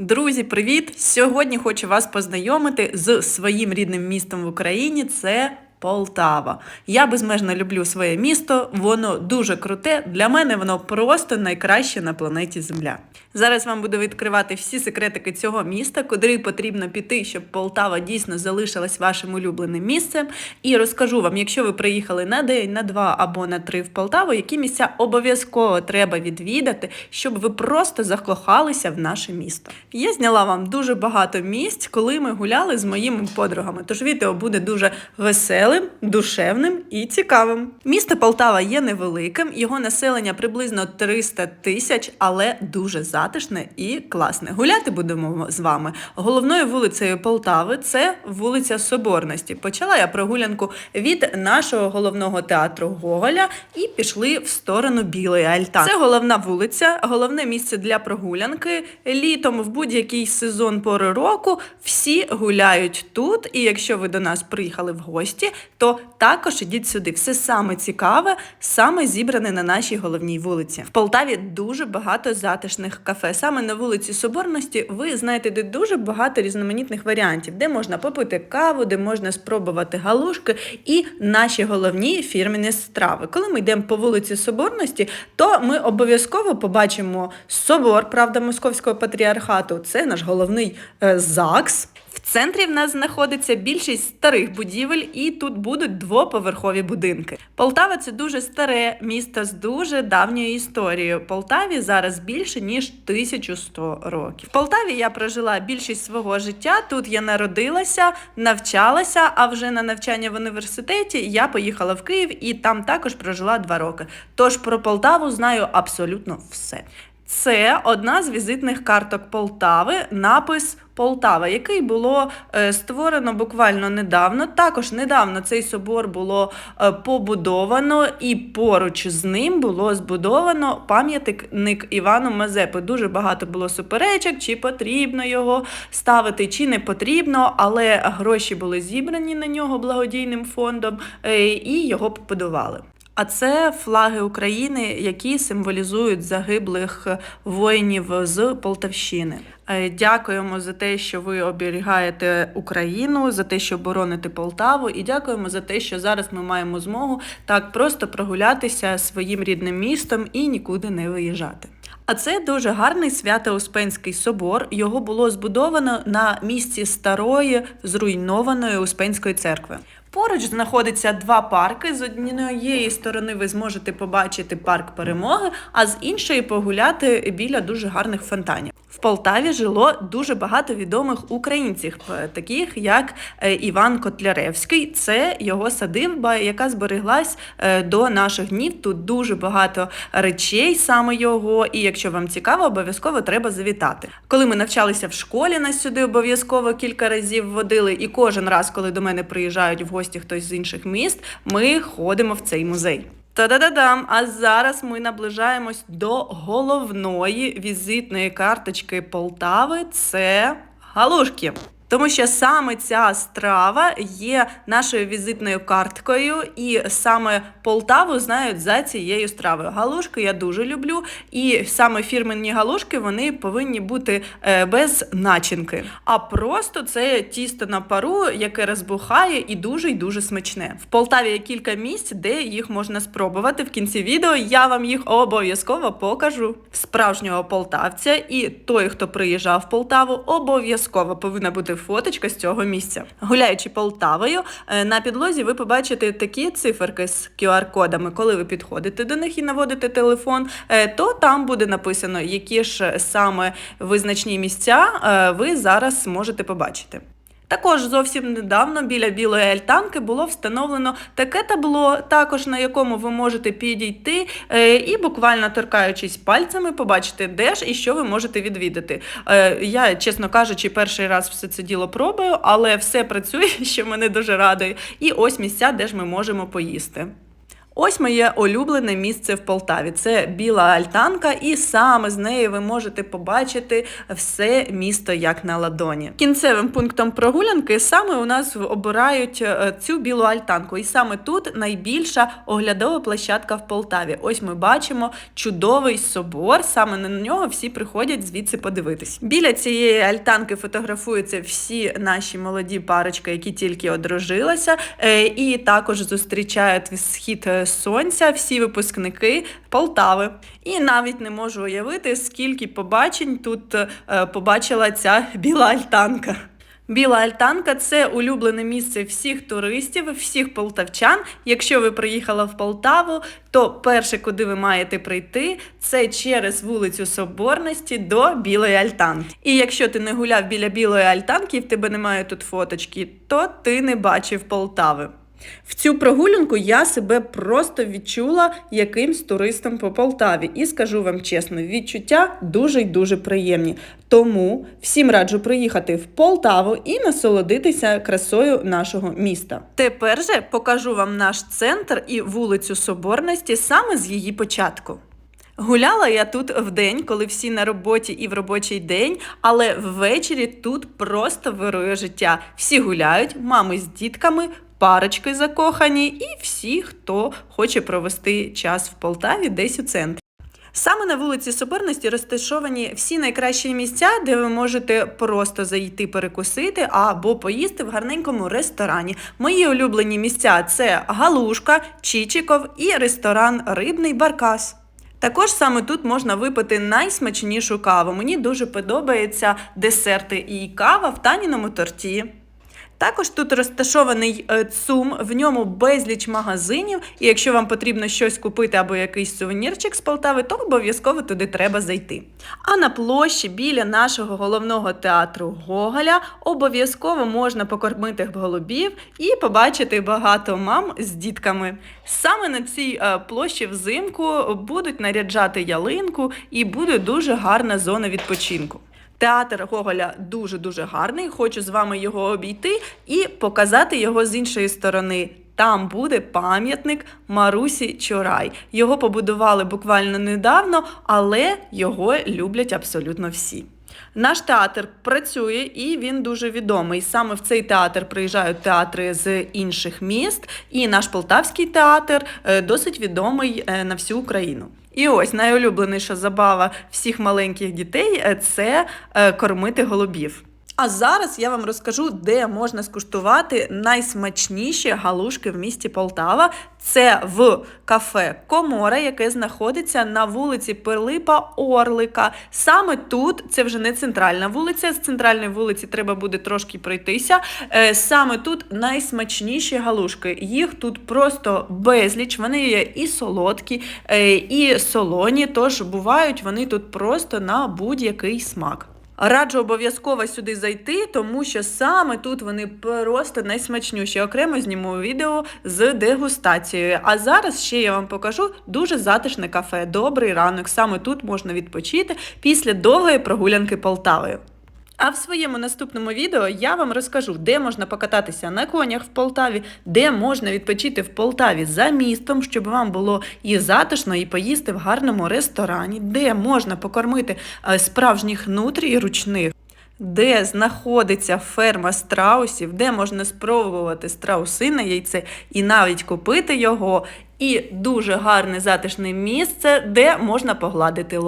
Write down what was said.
Друзі, привіт! Сьогодні хочу вас познайомити з своїм рідним містом в Україні. Це Полтава. Я безмежно люблю своє місто, воно дуже круте. Для мене воно просто найкраще на планеті Земля. Зараз вам буду відкривати всі секретики цього міста, куди потрібно піти, щоб Полтава дійсно залишилась вашим улюбленим місцем. І розкажу вам, якщо ви приїхали на день, на два або на три в Полтаву, які місця обов'язково треба відвідати, щоб ви просто закохалися в наше місто. Я зняла вам дуже багато місць, коли ми гуляли з моїми подругами. Тож відео буде дуже веселим, душевним і цікавим. Місто Полтава є невеликим, його населення приблизно 300 тисяч, але дуже затишне і класне. Гуляти будемо з вами. Головною вулицею Полтави це вулиця Соборності. Почала я прогулянку від нашого головного театру Гоголя і пішли в сторону Білої Альтанки. Це головна вулиця, головне місце для прогулянки. Літом в будь-який сезон пори року всі гуляють тут. І якщо ви до нас приїхали в гості, то також ідіть сюди. Все саме цікаве, саме зібране на нашій головній вулиці. В Полтаві дуже багато затишних кафе. Саме на вулиці Соборності ви знаєте, де дуже багато різноманітних варіантів, де можна попити каву, де можна спробувати галушки і наші головні фірмені страви. Коли ми йдемо по вулиці Соборності, то ми обов'язково побачимо собор, правда, Московського патріархату. Це наш головний е, ЗАГС. Центрі в нас знаходиться більшість старих будівель, і тут будуть двоповерхові будинки. Полтава це дуже старе місто з дуже давньою історією. Полтаві зараз більше ніж 1100 років. В Полтаві я прожила більшість свого життя. Тут я народилася, навчалася. А вже на навчання в університеті я поїхала в Київ і там також прожила два роки. Тож про Полтаву знаю абсолютно все. Це одна з візитних карток Полтави, напис Полтава, який було е, створено буквально недавно. Також недавно цей собор було е, побудовано, і поруч з ним було збудовано пам'ятник Івану Мазепи. Дуже багато було суперечок, чи потрібно його ставити, чи не потрібно, але гроші були зібрані на нього благодійним фондом, е, і його побудували. А це флаги України, які символізують загиблих воїнів з Полтавщини. Е, Дякуємо за те, що ви оберігаєте Україну, за те, що бороните Полтаву, і дякуємо за те, що зараз ми маємо змогу так просто прогулятися своїм рідним містом і нікуди не виїжджати. А це дуже гарний Свято-Успенський собор. Його було збудовано на місці старої зруйнованої Успенської церкви. Поруч знаходиться два парки. З однієї сторони ви зможете побачити парк перемоги, а з іншої погуляти біля дуже гарних фонтанів. В Полтаві жило дуже багато відомих українців, е, таких як е, Іван Котляревський. Це його садиба, яка збереглась е, до наших днів. Тут дуже багато речей саме його. І якщо вам цікаво, обов'язково треба завітати. Коли ми навчалися в школі, нас сюди обов'язково кілька разів водили. І кожен раз, коли до мене приїжджають в гості хтось з інших міст, ми ходимо в цей музей. Та-да-да-дам! А зараз ми наближаємось до головної візитної карточки Полтави. Це галушки. Тому що саме ця страва є нашою візитною карткою, і саме Полтаву знають за цією стравою. Галушки я дуже люблю, і саме фірменні галушки вони повинні бути е, без начинки. А просто це тісто на пару, яке розбухає і дуже й дуже смачне. В Полтаві є кілька місць, де їх можна спробувати. В кінці відео я вам їх обов'язково покажу. Справжнього полтавця і той, хто приїжджав в Полтаву, обов'язково повинна бути фоточка з цього місця. Гуляючи Полтавою, е, на підлозі ви побачите такі циферки з QR-кодами. Коли ви підходите до них і наводите телефон, е, то там буде написано, які ж саме визначні місця е, ви зараз можете побачити. Також зовсім недавно біля білої альтанки було встановлено таке табло, також на якому ви можете підійти е, і буквально торкаючись пальцями, побачити, де ж і що ви можете відвідати. Е, Я, чесно кажучи, перший раз все це діло пробую, але все працює, що мене дуже радує. І ось місця, де ж ми можемо поїсти. Ось моє улюблене місце в Полтаві. Це біла альтанка, і саме з неї ви можете побачити все місто як на ладоні. Кінцевим пунктом прогулянки саме у нас обирають е, цю білу альтанку. І саме тут найбільша оглядова площадка в Полтаві. Ось ми бачимо чудовий собор. Саме на нього всі приходять звідси подивитись. Біля цієї альтанки фотографуються всі наші молоді парочки, які тільки одружилися, е, і також зустрічають схід е, сонця всі випускники Полтави. І навіть не можу уявити, скільки побачень тут е, побачила ця біла альтанка. Біла альтанка це улюблене місце всіх туристів, всіх полтавчан. Якщо ви приїхали в Полтаву, то перше, куди ви маєте прийти, це через вулицю Соборності до Білої Альтанки. І якщо ти не гуляв біля Білої Альтанки, і в тебе немає тут фоточки, то ти не бачив Полтави. В цю прогулянку я себе просто відчула якимсь туристом по Полтаві. І скажу вам чесно, відчуття дуже й дуже приємні. Тому всім раджу приїхати в Полтаву і насолодитися красою нашого міста. Тепер же покажу вам наш центр і вулицю Соборності саме з її початку. Гуляла я тут вдень, коли всі на роботі і в робочий день, але ввечері тут просто вирує життя. Всі гуляють, мами з дітками, парочки закохані, і всі, хто хоче провести час в Полтаві, десь у центрі. Саме на вулиці Соборності розташовані всі найкращі місця, де ви можете просто зайти перекусити або поїсти в гарненькому ресторані. Мої улюблені місця це Галушка, Чічиков і ресторан Рибний Баркас. Також саме тут можна випити найсмачнішу каву. Мені дуже подобаються десерти і кава в таніному торті. Також тут розташований е, ЦУМ, в ньому безліч магазинів, і якщо вам потрібно щось купити або якийсь сувенірчик з Полтави, то обов'язково туди треба зайти. А на площі біля нашого головного театру Гоголя обов'язково можна покормити голубів і побачити багато мам з дітками. Саме на цій е, площі взимку будуть наряджати ялинку і буде дуже гарна зона відпочинку. Театр Гоголя дуже дуже гарний. Хочу з вами його обійти і показати його з іншої сторони. Там буде пам'ятник Марусі Чорай. Його побудували буквально недавно, але його люблять абсолютно всі. Наш театр працює і він дуже відомий. Саме в цей театр приїжджають театри з інших міст, і наш полтавський театр е, досить відомий е, на всю Україну. І ось найулюбленіша забава всіх маленьких дітей е, це е, кормити голубів. А зараз я вам розкажу, де можна скуштувати найсмачніші галушки в місті Полтава. Це в кафе Комора, яке знаходиться на вулиці Пилипа Орлика. Саме тут це вже не центральна вулиця. З центральної вулиці треба буде трошки пройтися. Е, Саме тут найсмачніші галушки. Їх тут просто безліч. Вони є і солодкі, е, і солоні. Тож бувають вони тут просто на будь-який смак. Раджу обов'язково сюди зайти, тому що саме тут вони просто найсмачніші. Окремо зніму відео з дегустацією. А зараз ще я вам покажу дуже затишне кафе. Добрий ранок. Саме тут можна відпочити після довгої прогулянки Полтавою. А в своєму наступному відео я вам розкажу, де можна покататися на конях в Полтаві, де можна відпочити в Полтаві за містом, щоб вам було і затишно, і поїсти в гарному ресторані, де можна покормити е, справжніх нутрій ручних. Де знаходиться ферма страусів, де можна спробувати страусине яйце і навіть купити його, і дуже гарне затишне місце, де можна погладити.